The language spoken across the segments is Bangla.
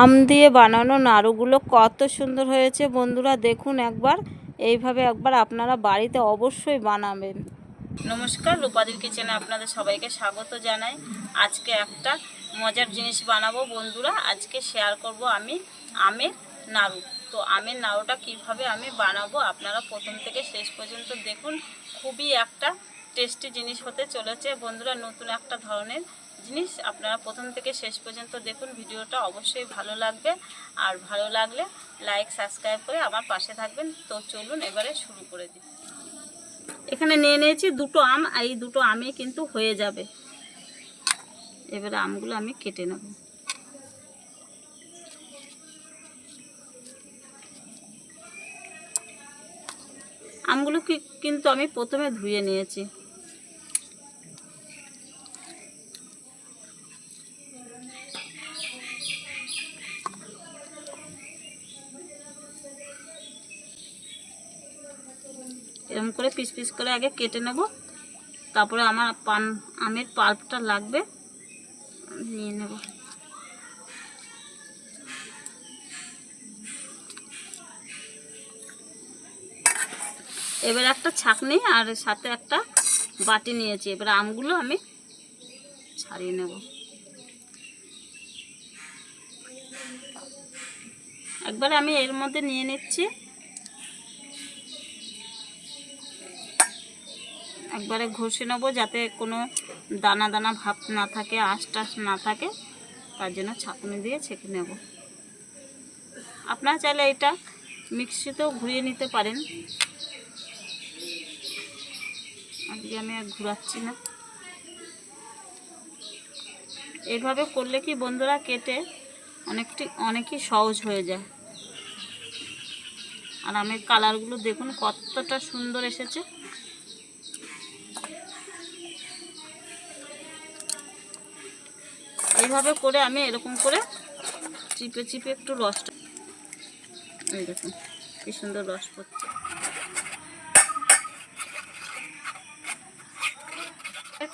আম দিয়ে বানানো নাড়ুগুলো কত সুন্দর হয়েছে বন্ধুরা, দেখুন একবার। এইভাবে একবার আপনারা বাড়িতে অবশ্যই বানাবেন। নমস্কার, রূপাদির কিচেনে আপনাদের সবাইকে স্বাগত জানাই। আজকে একটা মজার জিনিস বানাবো বন্ধুরা, আজকে শেয়ার করব আমি আমের নাড়ু। তো আমের নাড়ুটা কীভাবে আমি বানাবো আপনারা প্রথম থেকে শেষ পর্যন্ত দেখুন, খুবই একটা টেস্টি জিনিস হতে চলেছে। বন্ধুরা, নতুন একটা ধরনের জিনিস। আপনারা প্রথম থেকে শেষ পর্যন্ত দেখুন ভিডিওটা, অবশ্যই ভালো লাগবে। আর ভালো লাগলে লাইক সাবস্ক্রাইব করে আমার পাশে থাকবেন। তো চলুন এবারে শুরু করে দিই। এখানে নিয়ে নিয়েছি দুটো আম। এই দুটো আমই কিন্তু হয়ে যাবে। এবারে আমগুলো আমি কেটে নেব। আমগুলো কিন্তু আমি প্রথমে ধুয়ে নিয়েছি। এরকম করে পিস পিস করে আগে কেটে নেব। তারপরে আমার পান, আমের পাল্পটা লাগবে, নিয়ে নেব। এবার একটা ছাকনি আর সাথে একটা বাটি নিয়েছি। এবার আমগুলো আমি ছাড়িয়ে নেব। একবারে আমি এর মধ্যে নিয়ে নিচ্ছি। একবারে ঘষে নেব যাতে কোনো দানা দানা ভাব না থাকে, আঁশ টাশ না থাকে। তার জন্য ছাঁকুনি দিয়ে ছেঁকে নেব। আপনারা চাইলে এটা মিক্সিতেও ঘুরিয়ে নিতে পারেন। আজকে আমি আর ঘুরাচ্ছি না। এভাবে করলে কি বন্ধুরা কেটে অনেকটি অনেকই সহজ হয়ে যায়। আর আমের কালারগুলো দেখুন কতটা সুন্দর এসেছে। এইভাবে করে আমি এরকম করে চিপে চিপে একটু রসটা এই দেখুন, কি সুন্দর রস পড়ছে।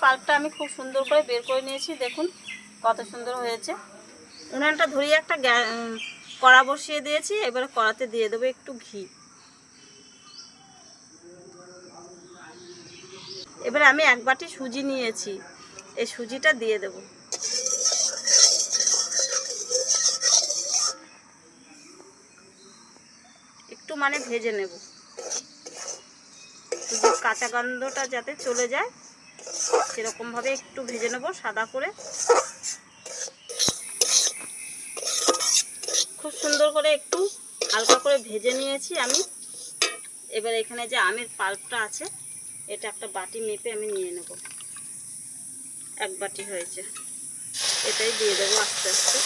পাল্পটা আমি খুব সুন্দর করে বের করে নিয়েছি, দেখুন কত সুন্দর হয়েছে। উনানটা ধরিয়ে একটা কড়া বসিয়ে দিয়েছি, এবারে কড়াতে দিয়ে দেবো একটু ঘি। এবারে আমি এক বাটি সুজি নিয়েছি, এই সুজিটা দিয়ে দেবো। একটু মানে ভেজে নেব। কাঁচা গন্ধটা যাতে চলে যায়, সেরকমভাবে একটু ভেজে নেব সাদা করে। সুন্দর করে একটু হালকা করে ভেজে নিয়েছি আমি। এবার এখানে যে আমের পাল্পটা আছে, এটা একটা বাটি মেপে আমি নিয়ে নেব। এক বাটি হয়েছে। এটাই দিয়ে দেবো আস্তে আস্তে।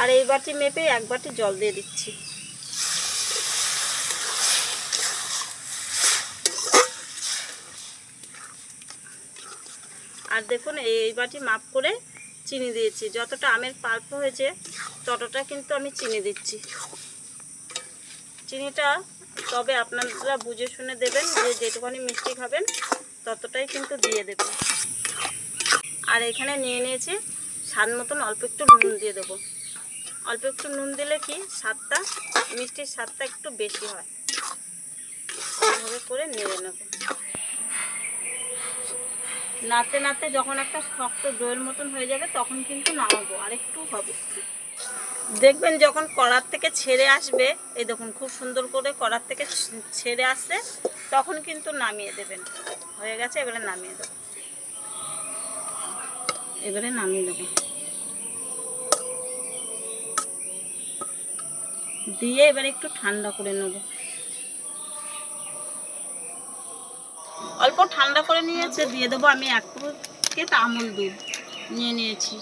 আর এই বাটি মেপে এক বাটি জল দিয়ে দিচ্ছি। আর দেখুন, এই বাটি মাপ করে চিনি দিয়েছি। যতটা আমের পাল্প হয়েছে, ততটা কিন্তু আমি চিনি দিচ্ছি। চিনিটা তবে আপনারা বুঝে শুনে দেবেন যে যেটুখানি মিষ্টি খাবেন, ততটাই কিন্তু দিয়ে দেবেন। আর এখানে নিয়ে নিয়েছি স্বাদ মতন অল্প একটু নুন দিয়ে দেবো। অল্প একটু নুন দিলে কি স্বাদটা, মিষ্টির স্বাদটা একটু বেশি হয়। এইভাবে করে নেড়ে নেব। নাড়তে নাড়তে যখন একটা শক্ত দইয়ের মতন হয়ে যাবে, তখন কিন্তু নামাবো, আর একটু হবে। দেখবেন যখন কড়ার থেকে ছেড়ে আসবে, এই দেখুন খুব সুন্দর করে কড়ার থেকে ছেড়ে আসছে, তখন কিন্তু নামিয়ে দেবেন। হয়ে গেছে, এবারে নামিয়ে দেবো। এবারে নামিয়ে দেবো। দিয়ে এবার একটু ঠান্ডা করে নেব। অল্প ঠান্ডা করে নিয়েছে, দিয়ে দেবো আমি এক প্যাকেট আমুল দুধ নিয়ে নিয়েছি।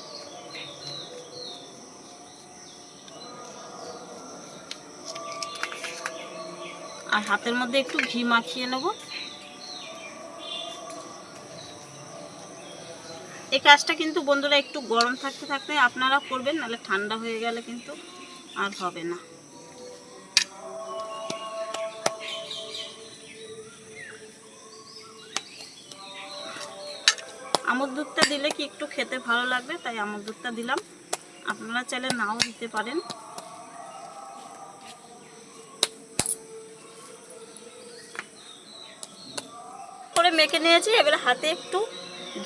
আর হাতের মধ্যে একটু ঘি মাখিয়ে নেব। এই কাজটা কিন্তু বন্ধুরা একটু গরম থাকতে থাকতে আপনারা করবেন, নাহলে ঠান্ডা হয়ে গেলে কিন্তু আর হবে না। আমুল দুধটা দিলে কি একটু খেতে ভালো লাগবে? তাই আমুর দুধটা দিলাম। আপনারা চাইলে নাও দিতে পারেন। করে মেখে নিয়েছি। এবারে হাতে একটু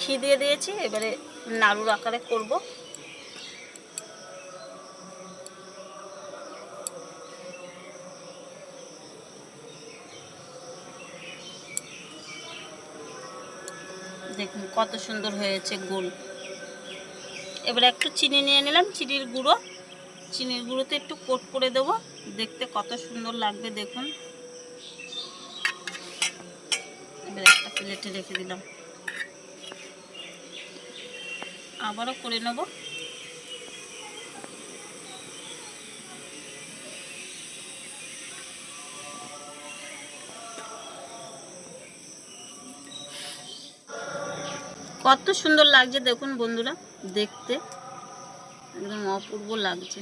ঘি দিয়ে দিয়েছি। এবারে নাড়ুর আকারে করব। দেখুন, কত সুন্দর হয়েছে গোল। এবার একটু চিনি নিয়ে নিলাম, চিনির গুঁড়ো। চিনির গুঁড়োতে একটু কোট করে দেব, দেখতে কত সুন্দর লাগবে, দেখুন। এবার একটা প্লেটে রেখে দিলাম। আবারও করে নেব। কত সুন্দর লাগছে দেখুন বন্ধুরা, দেখতে। একদম অপূর্ব লাগছে।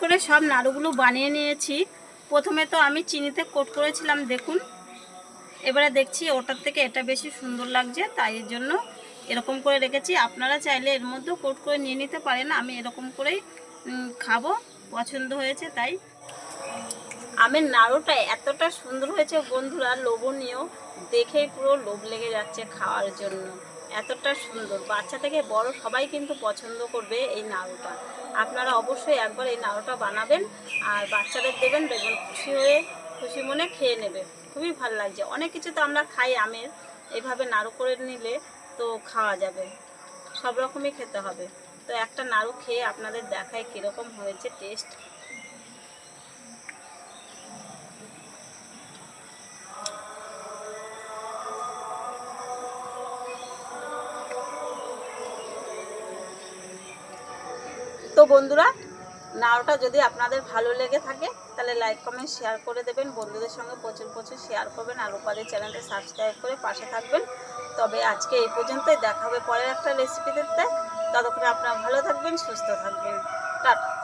করে সব নাড়ুগুলো বানিয়ে নিয়েছি। প্রথমে তো আমি চিনিতে কোট করেছিলাম, দেখুন। এবারে দেখছি ওটার থেকে এটা বেশি সুন্দর লাগছে, তাই জন্য এরকম করে রেখেছি। আপনারা চাইলে এর মধ্যেও কোট করে নিয়ে নিতে পারেন, আমি এরকম করেই খাব, পছন্দ হয়েছে, তাই। আমের নাড়ুটা এতটা সুন্দর হয়েছে বন্ধুরা, লোভনীয়। দেখেই পুরো লোভ লেগে যাচ্ছে খাওয়ার জন্য। এতটা সুন্দর। বাচ্চা থেকে বড় সবাই কিন্তু পছন্দ করবে এই নাড়ুটা। আপনারা অবশ্যই একবার এই নাড়ুটা বানাবেন আর বাচ্চাদের দেবেন, দেখবেন খুশি হয়ে, খুশি মনে খেয়ে নেবে। খুবই ভালো লাগছে। অনেক কিছু তো আমরা খাই আমের। এইভাবে নাড়ু করে নিলে তো খাওয়া যাবে। সব রকমই খেতে হবে। তো একটা নাড়ু খেয়ে আপনাদের দেখায় কীরকম হয়েছে, টেস্ট তো বন্ধুরা, নাওটা যদি আপনাদের ভালো লেগে থাকে, তাহলে লাইক কমেন্ট শেয়ার করে দেবেন। বন্ধুদের সঙ্গে প্রচুর প্রচুর শেয়ার করবেন আর উপাদের চ্যানেলটা সাবস্ক্রাইব করে পাশে থাকবেন। তবে আজকে এই পর্যন্তই, দেখা হবে পরের একটা রেসিপি দেখতে ততক্ষণে আপনারা ভালো থাকবেন, সুস্থ থাকবেন। টাটা।